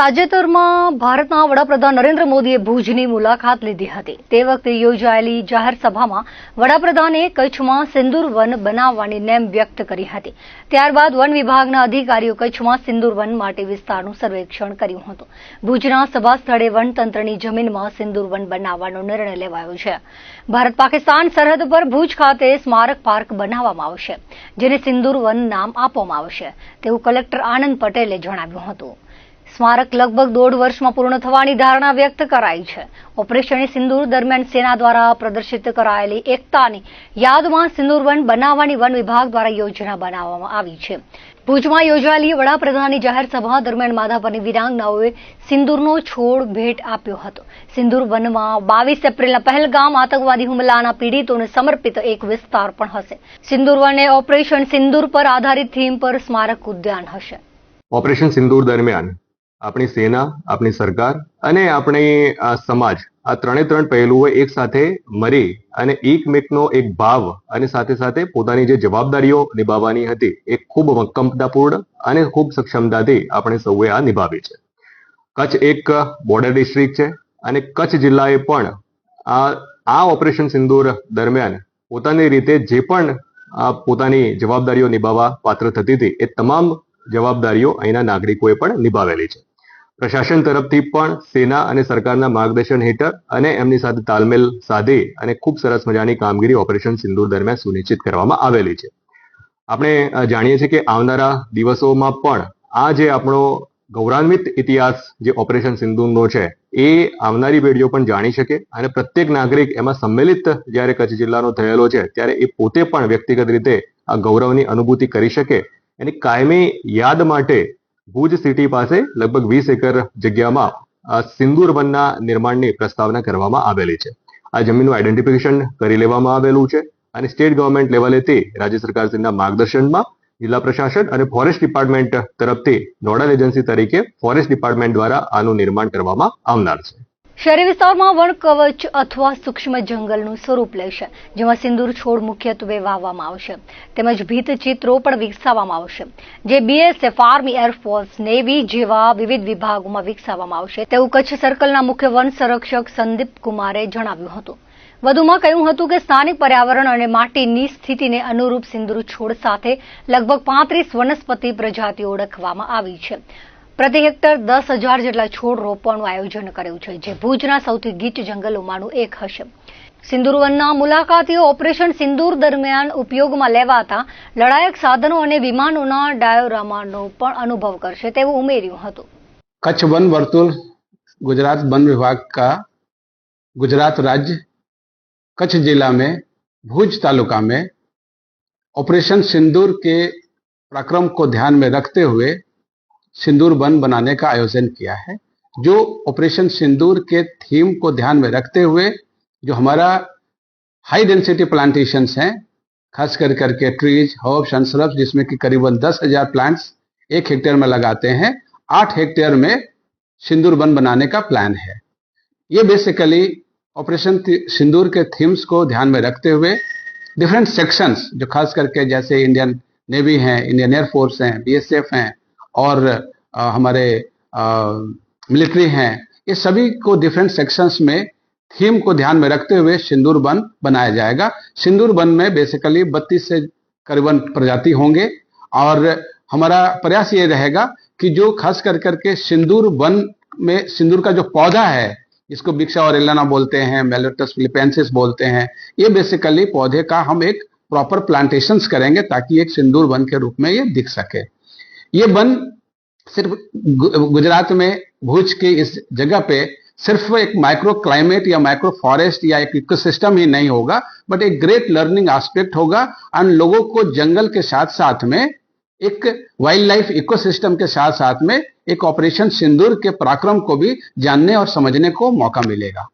તાજેતરમાં ભારતના વડાપ્રધાન નરેન્દ્ર મોદીએ ભુજની મુલાકાત લીધી હતી. તે વખતે યોજાયેલી જાહેર સભામાં વડાપ્રધાને કચ્છમાં સિંદૂર વન બનાવવાની નેમ વ્યક્ત કરી હતી. ત્યારબાદ વન વિભાગના અધિકારીઓ કચ્છમાં સિંદૂર વન માટે વિસ્તારનું સર્વેક્ષણ કર્યું હતું. ભુજના સભા સ્થળે વનતંત્રની જમીનમાં સિંદૂર વન બનાવવાનો નિર્ણય લેવાયો છે. ભારત પાકિસ્તાન સરહદ પર ભુજ ખાતે સ્મારક પાર્ક બનાવવામાં આવશે, જેને સિંદૂર વન નામ આપવામાં આવશે. તેવું કલેક્ટર આનંદ પટેલે જણાવ્યું હતું. સ્મારક લગભગ દોઢ વર્ષમાં પૂર્ણ થવાની ધારણા વ્યક્ત કરાઈ છે. ઓપરેશન સિંદૂર દરમિયાન સેના દ્વારા પ્રદર્શિત કરાયેલી એકતાની યાદમાં સિંદૂર વન બનાવવાની વન વિભાગ દ્વારા યોજના બનાવવામાં આવી છે. ભુજમાં યોજાયેલી વડાપ્રધાનની જાહેરસભા દરમિયાન માધાપરની વિરાંગનાઓએ સિંદૂરનો છોડ ભેટ આપ્યો હતો. સિંદૂર વનમાં બાવીસ એપ્રિલના પહેલગામ આતંકવાદી હુમલાના પીડિતોને સમર્પિત એક વિસ્તાર પણ હશે. સિંદૂર વને ઓપરેશન સિંદૂર પર આધારિત થીમ પર સ્મારક ઉદ્યાન હશે. ઓપરેશન સિંદૂર દરમિયાન આપણી સેના, આપણી સરકાર અને આપણી સમાજ. આ ત્રણે ત્રણ પહેલુઓ એક સાથે મળી અને એકમેકનો એક ભાવ અને સાથે સાથે પોતાની જે જવાબદારીઓ નિભાવવાની હતી એ ખૂબ મક્કમતાપૂર્ણ અને ખૂબ સક્ષમતાથી આપણે સૌએ આ નિભાવી છે. કચ્છ એક બોર્ડર ડિસ્ટ્રિક્ટ છે અને કચ્છ જિલ્લાએ પણ આ આ ઓપરેશન સિંદૂર દરમિયાન પોતાની રીતે જે પણ પોતાની જવાબદારીઓ નિભાવવા પાત્ર થતી હતી એ તમામ જવાબદારીઓ અહીંના નાગરિકોએ પણ નિભાવેલી છે. પ્રશાસન તરફથી પણ સેના અને સરકારના માર્ગદર્શન હેઠળ અને એમની સાથે તાલમેલ સાધી અને ખૂબ સરસ મજાની કામગીરી ઓપરેશન સિંદૂર દરમિયાન સુનિશ્ચિત કરવામાં આવેલી છે. આપણે જાણીએ છીએ કે આવનારા દિવસોમાં પણ આ જે આપણો ગૌરવાન્વિત ઇતિહાસ જે ઓપરેશન સિંધુનો છે, એ આવનારી પેઢીઓ પણ જાણી શકે અને પ્રત્યેક નાગરિક એમાં સંમેલિત જ્યારે કચ્છ જિલ્લાનો થયેલો છે, ત્યારે એ પોતે પણ વ્યક્તિગત રીતે આ ગૌરવની અનુભૂતિ કરી શકે. એની કાયમી યાદ માટે ભુજ સિટી પાસે લગભગ વીસ એકર જગ્યામાં આ વનના નિર્માણની પ્રસ્તાવના કરવામાં આવેલી છે. આ જમીનનું આઈડેન્ટિફિકેશન કરી લેવામાં આવેલું છે અને સ્ટેટ ગવર્મેન્ટ લેવલેથી રાજ્ય સરકારશ્રીના માર્ગદર્શનમાં જિલ્લા પ્રશાસન અને ફોરેસ્ટ ડિપાર્ટમેન્ટ તરફથી નોડલ એજન્સી તરીકે ફોરેસ્ટ ડિપાર્ટમેન્ટ દ્વારા આનું નિર્માણ કરવામાં આવનાર છે. શહેરી વિસ્તારમાં વન કવચ અથવા સૂક્ષ્મ જંગલનું સ્વરૂપ લેશે જેમાં સિંદૂર છોડ મુખ્યત્વે વાવવામાં આવશે તેમજ ભીત ચિત્રો પણ વિકસાવવામાં આવશે જે બીએસએફ આર્મી એરફોર્સ નેવી જેવા વિવિધ વિભાગોમાં વિકસાવવામાં આવશે તેવું કચ્છ સર્કલના મુખ્ય વન સંરક્ષક સંદીપ કુમારે જણાવ્યું હતું. વધુમાં કહ્યું હતું કે સ્થાનિક પર્યાવરણ અને માટીની સ્થિતિને અનુરૂપ સિંદૂર છોડ સાથે લગભગ પાંત્રીસ વનસ્પતિ પ્રજાતિ ઓળખવામાં આવી છે. પ્રતિ હેક્ટર દસ હજાર જેટલા છોડ રોપવાનું આયોજન કર્યું છે જે ભુજના સૌથી ગીચ જંગલોમાંનું એક હશે સિંદૂર વનના મુલાકાતીઓ ઓપરેશન સિંદૂર દરમિયાન ઉપયોગમાં લેવાતા લડાયક સાધનો અને વિમાનોના ડાયોરામાનો પણ અનુભવ કરશે તેવું ઉમેર્યું હતું कच्छ वन वर्तुल गुजरात वन विभाग का गुजरात राज्य कच्छ जिला में भुज तालुका में ऑपरेशन सिंदूर के पराक्रम को ध्यान में रखते हुए सिंदूर वन बनाने का आयोजन किया है, जो ऑपरेशन सिंदूर के थीम को ध्यान में रखते हुए जो हमारा हाई डेंसिटी प्लांटेशंस हैं, खास कर करके ट्रीज हर्ब्स एंड श्रब्स जिसमें कि करीबन दस हज़ार प्लांट्स एक हेक्टेयर में लगाते हैं, आठ हेक्टेयर में सिंदूर वन बनाने का प्लान है। ये बेसिकली ऑपरेशन सिंदूर के थीम्स को ध्यान में रखते हुए डिफरेंट सेक्शंस जो खास करके जैसे इंडियन नेवी हैं इंडियन एयरफोर्स हैं बीएसएफ हैं और हमारे मिलिट्री हैं, ये सभी को डिफरेंट सेक्शंस में थीम को ध्यान में रखते हुए सिंदूर वन बनाया जाएगा। सिंदूर वन में बेसिकली बत्तीस से करीबन प्रजाति होंगे और हमारा प्रयास ये रहेगा कि जो खास कर करके सिंदूर वन में, सिंदूर का जो पौधा है इसको बिक्सा और एलाना बोलते हैं, मेलोटस फिलिपेंसिस बोलते हैं, ये बेसिकली पौधे का हम एक प्रॉपर प्लांटेशंस करेंगे ताकि एक सिंदूर वन के रूप में ये दिख सके। ये वन सिर्फ़ गुजरात में भुज की इस जगह पे सिर्फ़ एक माइक्रो क्लाइमेट या माइक्रो फॉरेस्ट या एक इकोसिस्टम ही नहीं होगा बट एक ग्रेट लर्निंग एस्पेक्ट होगा। एंड लोगों को जंगल के साथ साथ में, एक वाइल्ड लाइफ इकोसिस्टम के साथ साथ में एक ऑपरेशन सिंदूर के पराक्रम को भी जानने और समझने को मौका मिलेगा।